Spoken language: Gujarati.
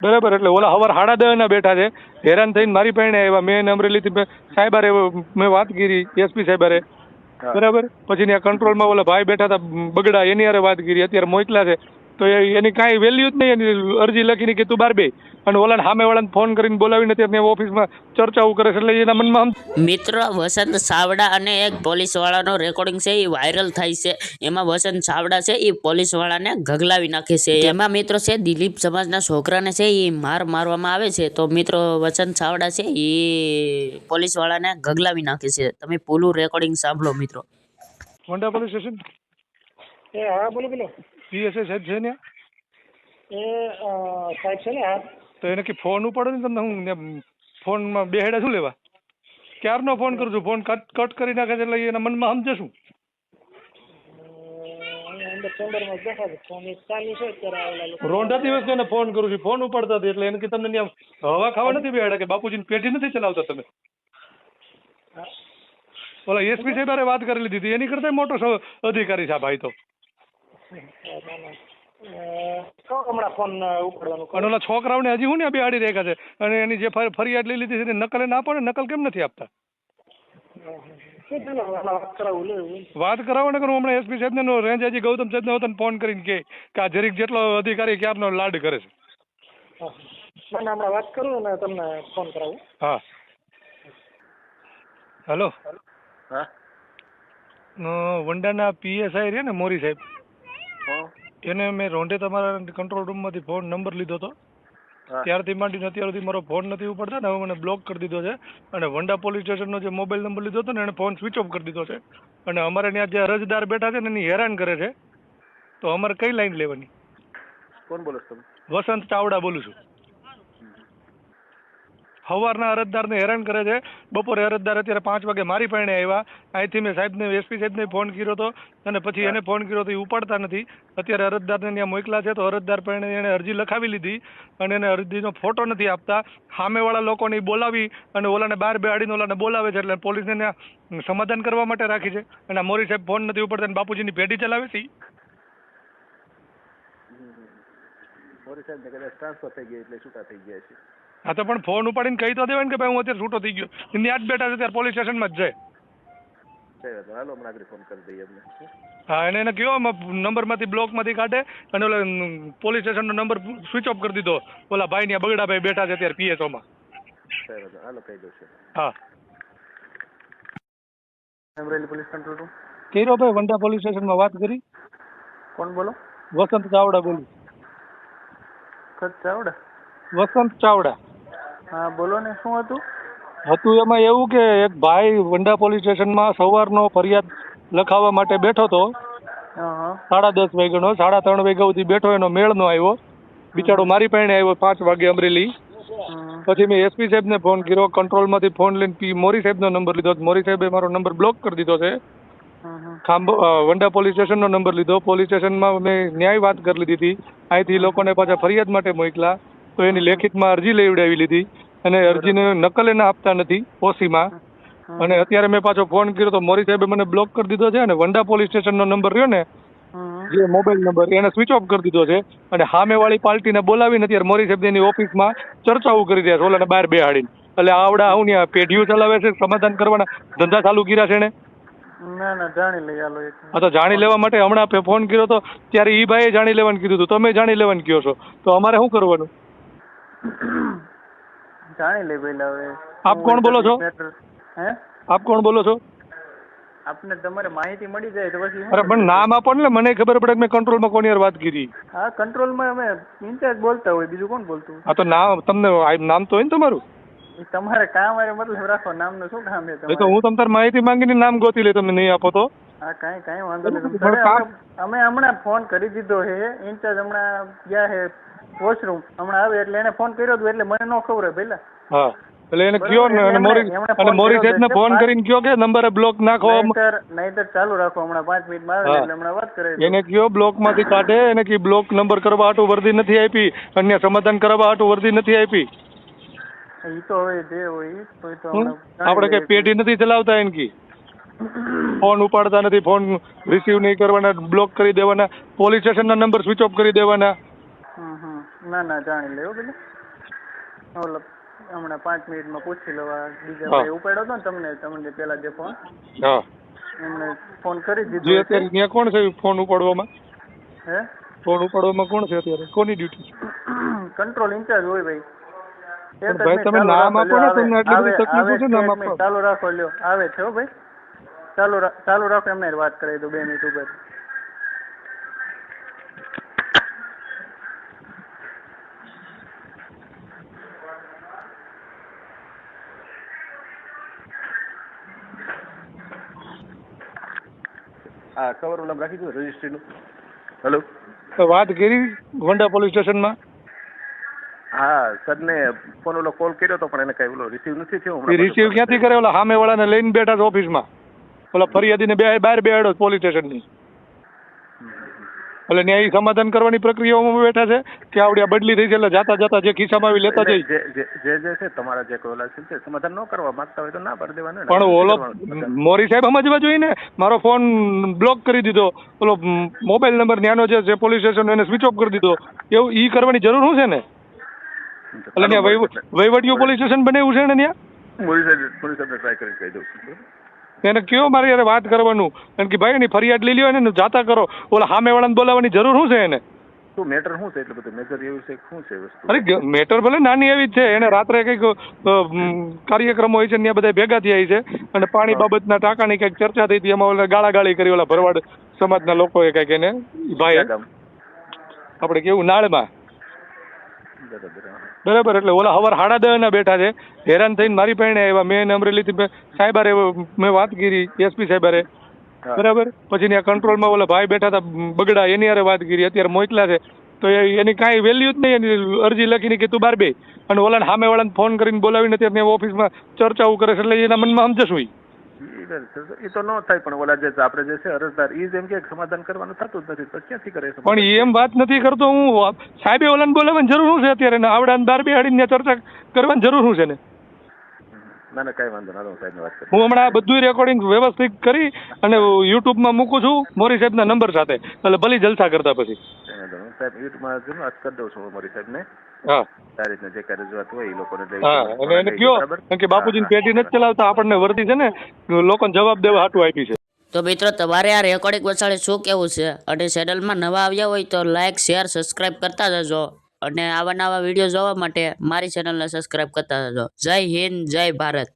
બરાબર એટલે ઓલા હવાર સાડા દસ ના બેઠા છે. હેરાન થઈને મારી પાસે આવ્યા. મેં એને અમરેલીથી સાહેબારે મેં વાત કરી એસપી સાહેબારે. બરાબર? પછી ત્યાં કંટ્રોલમાં ઓલા ભાઈ બેઠા હતા બગડા એની હારે વાત કરી. અત્યારે મોકલા છે. તો એની કાંઈ વેલ્યુ જ નહીં એની અરજી લખીને કે તું બાર બે અને ઓલાને સામેવાળાને ફોન કરીને બોલાવીને ત્યાં ઓફિસમાં ચર્ચાઓ કરે છે. એટલે એના મનમાં આમ મિત્રો વસંત સાવડા અને એક પોલીસ વાળાનો રેકોર્ડિંગ છે એ વાયરલ થાય છે. એમાં વસંત સાવડા છે એ પોલીસ વાળાને ગગલાવી નાખે છે. એમાં મિત્રો છે દિલીપ સમાજના છોકરાને છે એ માર મારવામાં આવે છે. તો મિત્રો વસંત સાવડા છે એ પોલીસ વાળાને ગગલાવી નાખે છે. તમે પૂરું રેકોર્ડિંગ સાંભળો મિત્રો. Honda police station? એ હા બોલો બોલો. પીએસઆઈ સાહેબ છે ને? એ સાહેબ છે ને હા તો એને કે ફોન ઉપાડો ને તમને હું ને ફોનમાં બેહેડા શું લેવા? ક્યારનો ફોન કરું છું? ફોન કટ કટ કરી નાખે છે એટલે એના મનમાં સમજે શું ફોન રોંઢા દિવસ એને ફોન કરું છું. ફોન ઉપાડતા એટલે એને કે તમને હવા ખાવા નથી બેહાડ્યા કે બાપુજીની પેઢી નથી ચલાવતા તમે. ઓલા એસપી સાહેબ વાત કરી લીધી હતી. એની કરતા મોટો અધિકારી છે આ ભાઈ તો. હમણાં ફોન ઉપાડવાનું અને ઓલા છોકરાઓને હજી હું ને બે આડી રેખા છે? અને એની જે ફર- ફરિયાદ લઈ લીધી છે નકલ ના પડે નકલ કેમ નથી આપતા? વાત કરાવું ને કરું હમણાં એસપી સાહેબ ને રેન્જ હજી ગૌતમ સાહેબ ને ફોન કરીને કે આ જરીક જેટલો અધિકારી ક્યારનો લાડ કરે છે. હમણાં વાત કરું ને તમને ફોન કરાવું હા હેલો હા વંડાના પીએસઆઈ રે ને મોરી સાહેબ. એને મેં રોંઢે તમારા કંટ્રોલ રૂમમાંથી ફોન નંબર લીધો હતો. ત્યારથી માંડીને અત્યાર સુધી મારો ફોન નથી ઉપડતા ને હવે મને બ્લોક કરી દીધો છે. અને વંડા પોલીસ સ્ટેશનનો જે મોબાઈલ નંબર લીધો હતો ને એને ફોન સ્વિચ ઓફ કરી દીધો છે. અને અમારે ત્યાં જે અરજદાર બેઠા છે ને એની હેરાન કરે છે. તો અમારે કઈ લાઈન લેવાની? કોણ બોલો છો તમે? વસંત ચાવડા બોલું છું. સવારના અરજદારને હેરાન કરે છે. બપોરે અરજદાર અત્યારે પાંચ વાગે મારી પાસે આવ્યા. અહીંથી મેં સાહેબને એસપી સાહેબને ફોન કર્યો હતો અને પછી એને ફોન કર્યો તો એ ઉપાડતા નથી. અત્યારે અરજદારને ત્યાં મોકલા છે તો અરજદાર પણ એણે અરજી લખાવી લીધી અને એને અરજીનો ફોટો નથી આપતા. સામેવાળા લોકોને બોલાવી અને ઓલાને બહાર બેહાડીને ઓલાને બોલાવે છે એટલે પોલીસને ત્યાં સમાધાન કરવા માટે રાખી છે. અને મોરી સાહેબ ફોન નથી ઉપાડતા અને બાપુજીની પેઢી ચલાવે છે મોરી સાહેબ કદાચ ટ્રાન્સફર થઈ ગયા એટલે છૂટા થઈ ગયા છે. હા તો પણ ફોન ઉપાડીને કહી તો દેવાય ને કે ભાઈ હું અત્યારે છૂટો થઈ ગયો. એની આજ બેઠા છે ત્યારે પોલીસ સ્ટેશનમાં જ જાય. કઈ વાંધો નહીં. હાલો હમણાં આગળ ફોન કરી દઈએ એમને. હા એને એને કયો નંબરમાંથી બ્લોકમાંથી કાઢે અને ઓલા પોલીસ સ્ટેશનનો નંબર સ્વિચ ઓફ કરી દીધો. ઓલા ભાઈ ને બગડા ભાઈ બેઠા છે અત્યારે નહીં. હાલો કહી દઉં છું. હા. અમરેલી પોલીસ કંટ્રોલ રૂમ ભાઈ વંડા પોલીસ સ્ટેશનમાં વાત કરી. કોણ બોલો? વસંત ચાવડા બોલું. વસંત ચાવડા? વસંત ચાવડા. હા બોલો ને શું હતું? હતું એમાં એવું કે એક ભાઈ વંડા પોલીસ સ્ટેશનમાં સવારનો ફરિયાદ લખાવવા માટે બેઠો હતો. સાડા દસ વાગ્યાનો સાડા ત્રણ વાગ્યા સુધી બેઠો એનો મેળ નો આવ્યો. બિચારો મારી પાસે આવ્યો પાંચ વાગે અમરેલી. પછી મેં એસપી સાહેબને ફોન કર્યો કંટ્રોલમાંથી ફોન લઈને પી મોરી સાહેબનો નંબર લીધો મોરી સાહેબે મારો નંબર બ્લોક કરી દીધો છે. ખાંભ વંડા પોલીસ સ્ટેશનનો નંબર લીધો. પોલીસ સ્ટેશનમાં મેં ન્યાય વાત કરી લીધી હતી. અહીંથી લોકોને પાછા ફરિયાદ માટે મોકલા તો એની લેખિતમાં અરજી લેવડાવી લીધી અને અરજીને નકલ એને આપતા નથી ઓસીમાં. અને અત્યારે મેં પાછો ફોન કર્યો તો મોરી સાહેબે મને બ્લોક કરી દીધો છે અને વંડા પોલીસ સ્ટેશનનો નંબર રહ્યો ને જે મોબાઈલ નંબર એને સ્વિચ ઓફ કરી દીધો છે. અને સામેવાળી પાર્ટીને બોલાવીને અત્યારે મોરી સાહેબ એની ઓફિસમાં ચર્ચાઓ કરી રહ્યા છે ઓલાને બહાર બેહાડીને. એટલે આવડા હું ને પેઢીઓ ચલાવે છે સમાધાન કરવાના ધંધા ચાલુ કર્યા છે એને? ના ના જાણી હા તો જાણી લેવા માટે હમણાં ફોન કર્યો તો ત્યારે ઈ ભાઈએ જાણી લેવાનું કીધું હતું તમે જાણી લેવાનું કહો છો? તો અમારે શું કરવાનું? જાણી લે પેલા હવે. આપ કોણ બોલો છો? હે? આપ કોણ બોલો છો? આપને તમારે માહિતી મળી જાય તો પછી અરે પણ નામ આપો ને મને ખબર પડે કે મેં કંટ્રોલમાં કોની યાર વાત કરી. હા કંટ્રોલમાં અમે ઇન્ચાર્જ બોલતા હોય બીજું કોણ બોલતું? હા તો નામ તમને નામ તો હોય ને તમારું? તમારે કામ અરે મતલબ રાખો નામનું શું કામ છે તો હું તમ તાર માહિતી માંગીને નામ ગોતી લે તમે નહીં આપો તો. હા કાંઈ કાંઈ વાંધો નહીં. અમે હમણાં ફોન કરી દીધો છે ઇન્ચાર્જ હમણાં ગયા છે વોશરૂમ. હમણાં આવે એટલે એને ફોન કર્યો હતો એટલે મને ન ખબર હોય પેલા હા એટલે એને કયો ને અને મોરી અને મોરી સાહેબ ને ફોન કરીને કયો કે નંબર બ્લોક નાખો નહીતર નહીંતર ચાલુ રાખો હમણાં પાંચ મિનિટમાં આવે એટલે હમણાં વાત કરે એને કયો બ્લોકમાંથી કાઢે? એને કી બ્લોક નંબર કરવા હાટું વર્દી નથી આપી? અન્ય સમાધાન કરવા હાટું વર્દી નથી આપી? એ તો હવે જે હોય તો આપણે કઈ પેઢી નથી ચલાવતા એનકી ફોન ઉપાડતા નથી ફોન રિસીવ નહીં કરવાના બ્લોક કરી દેવાના પોલીસ સ્ટેશનના નંબર સ્વિચ ઓફ કરી દેવાના. ના ના જાણી લેવો પેલા. ઓલો હમણાં પાંચ મિનિટમાં પૂછી લેવા બીજા. ભાઈ ઉપાડ્યો હતો ને તમને તમને પેલા જે ફોન હા. એમને ફોન કરી જે દીધો અત્યારે ત્યાં કોણ છે ફોન ઉપાડવામાં? હે? ફોન ઉપાડવામાં કોણ છે અત્યારે? કોની ડ્યુટી કંટ્રોલ ઇન્ચાર્જ હોય ભાઈ. ભાઈ તમે નામ આપો ને, તમને આટલી બધી તકલીફ છે, નામ આપો. ચાલુ રાખો લ્યો આવે છે હો ભાઈ. ચાલુ ચાલુ રાખો એમને વાત કરી દો બે મિનિટ ઉપર. આ કવર ઓલમ રાખી દો રજિસ્ટ્રીનું હેલો તો વાત કરી વંડા પોલીસ સ્ટેશનમાં? હા સરને ફોન ઓલો કોલ કર્યો તો પણ એને કઈ ઓલો રિસીવ નથી થયો એ રિસીવ ક્યાંથી કરે ઓલા સામે વાળાને લઈને બેઠા ઓફિસ ઓફિસમાં. ઓલા ફરિયાદીને બે બહાર બેહાડો પોલીસ સ્ટેશનની. એટલે ત્યાં સમાધાન કરવાની પ્રક્રિયાઓમાં બેઠા છે કે આવડી આ બદલી થઈ છે એટલે જાતા જાતા જે ખિસ્સામાં આવી લેતા જઈ. જે જે છે તમારા જે કોઈ ઓલા છે સમાધાન ન કરવા માંગતા હોય તો ના પાડી દેવાનું પણ ઓલો મોરી સાહેબ સમજવા જોઈએ ને? મારો ફોન બ્લોક કરી દીધો. ઓલો મોબાઈલ નંબર ન્યાનો જે પોલીસ સ્ટેશન એને સ્વિચ ઓફ કરી દીધો. એવું ઈ કરવાની જરૂર શું છે ને? એટલે ત્યાં વહીવ- પોલીસ સ્ટેશન બનાવ્યું છે ને ત્યાં? મોરી સાહેબ મોરી સાહેબ ટ્રાય કરીને કહી દઉં? એને કયો મારી યાર વાત કરવાનું? કારણ કે ભાઈ એની ફરિયાદ લઈ લ્યો એને જાતા કરો. ઓલા હામે વાળાને બોલાવવાની જરૂર શું છે એને? શું મેટર શું છે? એટલે બધું મેજર એવું છે શું છે વસ્તુ? અરે મેટર ભલે નાની એવી જ છે. એને રાત્રે કંઈક કાર્યક્રમ હોય છે ને ત્યાં બધા ભેગા થયા છે. અને પાણી બાબતના ટાંકાની કંઈક ચર્ચા થઈ હતી. એમાં ઓલા ગાળાગાળી કરી ઓલા ભરવાડ સમાજના લોકોએ કંઈક એને ભાઈ આપણે કેવું નાળમાં? બરાબર. બરાબર એટલે ઓલા હવાર સાડા દસ ના બેઠા છે. હેરાન થઈને મારી પાસે આવ્યા. મેં એને અમરેલીથી સાહેબારે મેં વાત કરી એસપી સાહેબારે. બરાબર? પછી ત્યાં કંટ્રોલમાં ઓલા ભાઈ બેઠા હતા બગડા એની હારે વાત કરી. અત્યારે મોકલા છે. તો એની કાંઈ વેલ્યુ જ નહીં. એની અરજી લખીને કે તું બાર બે. અને ઓલાને સામે વાળાને ફોન કરીને બોલાવીને ત્યાં ઓફિસમાં ચર્ચાઓ કરે છે. એટલે એના મનમાં સમજશું. એ તો ન થાય પણ ઓલા જે આપણે જે છે અરજદાર ઈ જ એમ કે સમાધાન કરવાનું થતું જ નથી. તો ક્યાંથી કરે છે પણ એમ વાત નથી કરતો હું. સાહેબે ઓલાને બોલાવવાની જરૂર શું છે અત્યારે? ને આવડાને બાર બેહાડીને ચર્ચા કરવાની જરૂર શું છે ને? ના ના કઈ વાંધો ના હું વાત હું હમણાં આ બધું રેકોર્ડિંગ વ્યવસ્થિત કરી અને યુટ્યુબમાં મૂકું છું મોરી સાહેબના નંબર સાથે. એટલે ભલી જલસા કરતા પછી. સાહેબ યુટ્યુબમાં કરી દઉં છું મારી સાહેબને. હા. રીતના જે રજૂઆત હોય એ લોકોને હા એને કયો? કારણ કે બાપુજીની પેટી નથી ચલાવતા આપણને વર્તી છે ને લોકોને જવાબ દેવા હાટું આપી છે. તો મિત્રો તમારે આ રેકોર્ડિંગ વસાડે શું કેવું છે? અને ચેનલમાં નવા આવ્યા હોય તો લાઇક શેર સબસ્ક્રાઇબ કરતા જજો. અને આવા નવા વીડિયો જોવા માટે મારી ચેનલને સબસ્ક્રાઇબ કરતા જજો. જય હિન્દ જય ભારત.